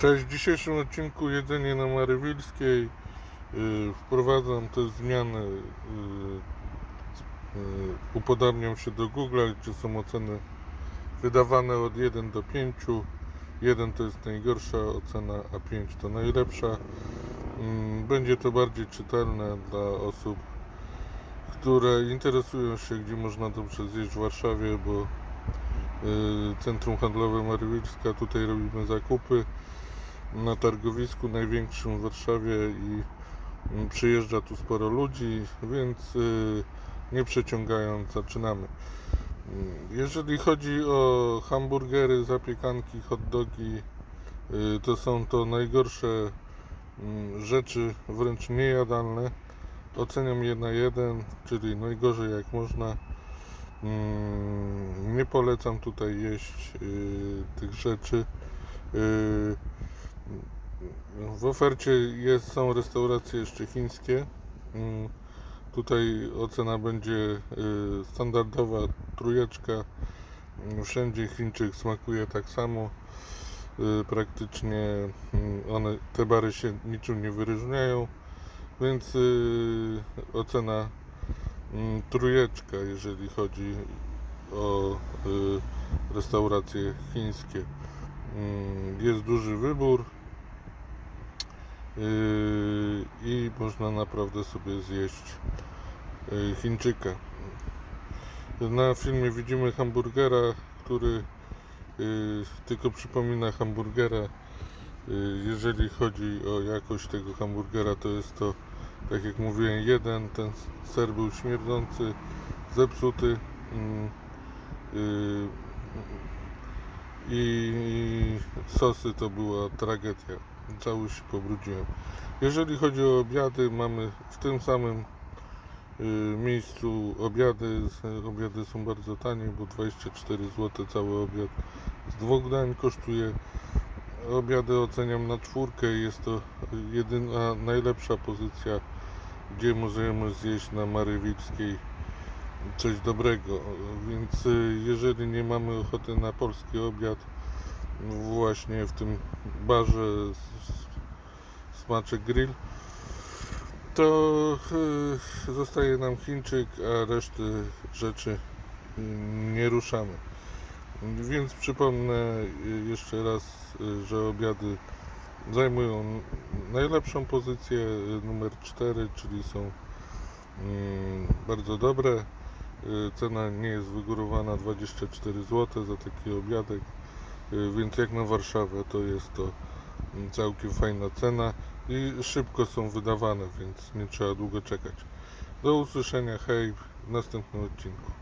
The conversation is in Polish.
Cześć, w dzisiejszym odcinku jedzenie na Marywilskiej yy, wprowadzam te zmiany yy, yy, upodabniam się do Google, gdzie są oceny wydawane od 1 do 5 1 to jest najgorsza ocena, a 5 to najlepsza. Yy, będzie to bardziej czytelne dla osób które interesują się gdzie można dobrze zjeść w Warszawie, bo Centrum Handlowe Marywilska, tutaj robimy zakupy na targowisku największym w Warszawie i mm, przyjeżdża tu sporo ludzi, więc y, nie przeciągając zaczynamy. Mm, Jeżeli chodzi o hamburgery, zapiekanki, hot dogi, y, to są to najgorsze mm, rzeczy, wręcz niejadalne. Oceniam je na jeden, czyli najgorzej jak można. Mm, Nie polecam tutaj jeść y, tych rzeczy. Y, w ofercie jest, są restauracje jeszcze chińskie. Mm, Tutaj ocena będzie y, standardowa trójeczka. Mm, Wszędzie Chińczyk smakuje tak samo. Praktycznie one, te bary się niczym nie wyróżniają, więc ocena trójeczka, jeżeli chodzi o y, restauracje chińskie. Mm, Jest duży wybór yy, i można naprawdę sobie zjeść yy, Chińczyka. Na filmie widzimy hamburgera, który tylko przypomina hamburgera. Jeżeli chodzi o jakość tego hamburgera, to jest to, tak jak mówiłem, jeden. Ten ser był śmierdzący, zepsuty. mm, yy, i sosy to była tragedia. Cały się pobrudziłem. Jeżeli chodzi o obiady, mamy w tym samym y, miejscu obiady. Obiady są bardzo tanie, bo 24 zł cały obiad z dwóch dań kosztuje. Obiady oceniam na czwórkę. Jest to jedyna najlepsza pozycja, gdzie możemy zjeść na Marywickiej coś dobrego. Więc y, jeżeli nie mamy ochoty na polski obiad, właśnie w tym barze Smaczek Grill, to y, zostaje nam Chińczyk, a reszty rzeczy y, nie ruszamy. Więc przypomnę y, jeszcze raz, y, że obiady zajmują najlepszą pozycję y, numer 4, czyli są mm, bardzo dobre. Cena nie jest wygórowana 24 zł za taki obiadek, więc jak na Warszawę to jest to mm, całkiem fajna cena i szybko są wydawane, więc nie trzeba długo czekać. Do usłyszenia, hej, w następnym odcinku.